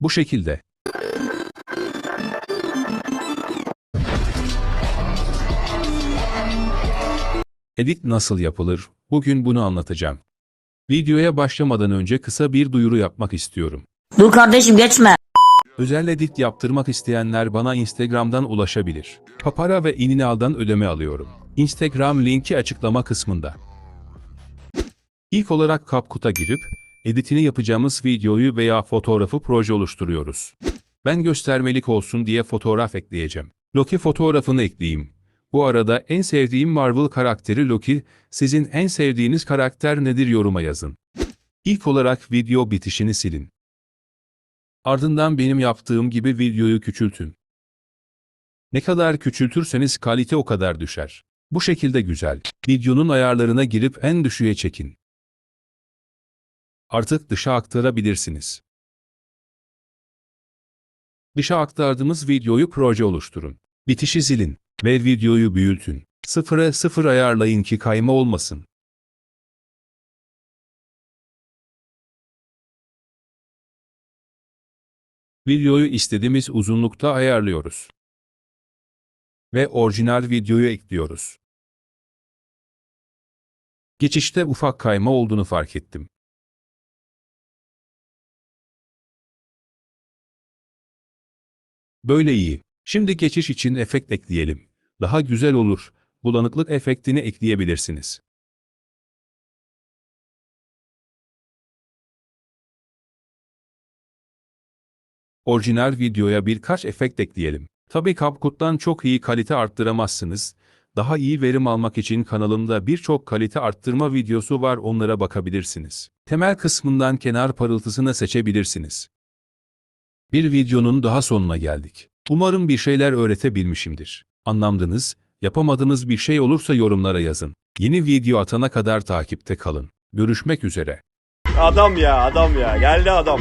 Bu şekilde. Edit nasıl yapılır? Bugün bunu anlatacağım. Videoya başlamadan önce kısa bir duyuru yapmak istiyorum. Dur kardeşim geçme. Özel edit yaptırmak isteyenler bana Instagram'dan ulaşabilir. Papara ve İninal'dan ödeme alıyorum. Instagram linki açıklama kısmında. İlk olarak CapCut'a girip, editini yapacağımız videoyu veya fotoğrafı proje oluşturuyoruz. Ben göstermelik olsun diye fotoğraf ekleyeceğim. Loki fotoğrafını ekleyeyim. Bu arada en sevdiğim Marvel karakteri Loki, sizin en sevdiğiniz karakter nedir yoruma yazın. İlk olarak video bitişini silin. Ardından benim yaptığım gibi videoyu küçültün. Ne kadar küçültürseniz kalite o kadar düşer. Bu şekilde güzel. Videonun ayarlarına girip en düşüğe çekin. Artık dışa aktarabilirsiniz. Dışa aktardığımız videoyu proje oluşturun. Bitişi silin ve videoyu büyütün. Sıfıra sıfır ayarlayın ki kayma olmasın. Videoyu istediğimiz uzunlukta ayarlıyoruz. Ve orijinal videoyu ekliyoruz. Geçişte ufak kayma olduğunu fark ettim. Böyle iyi. Şimdi geçiş için efekt ekleyelim. Daha güzel olur. Bulanıklık efektini ekleyebilirsiniz. Orijinal videoya birkaç efekt ekleyelim. Tabii CapCut'tan çok iyi kalite arttıramazsınız. Daha iyi verim almak için kanalımda birçok kalite arttırma videosu var onlara bakabilirsiniz. Temel kısmından kenar parıltısını seçebilirsiniz. Bir videonun daha sonuna geldik. Umarım bir şeyler öğretebilmişimdir. Anlamdınız, yapamadığınız bir şey olursa yorumlara yazın. Yeni video atana kadar takipte kalın. Görüşmek üzere. Adam ya adam ya geldi adam.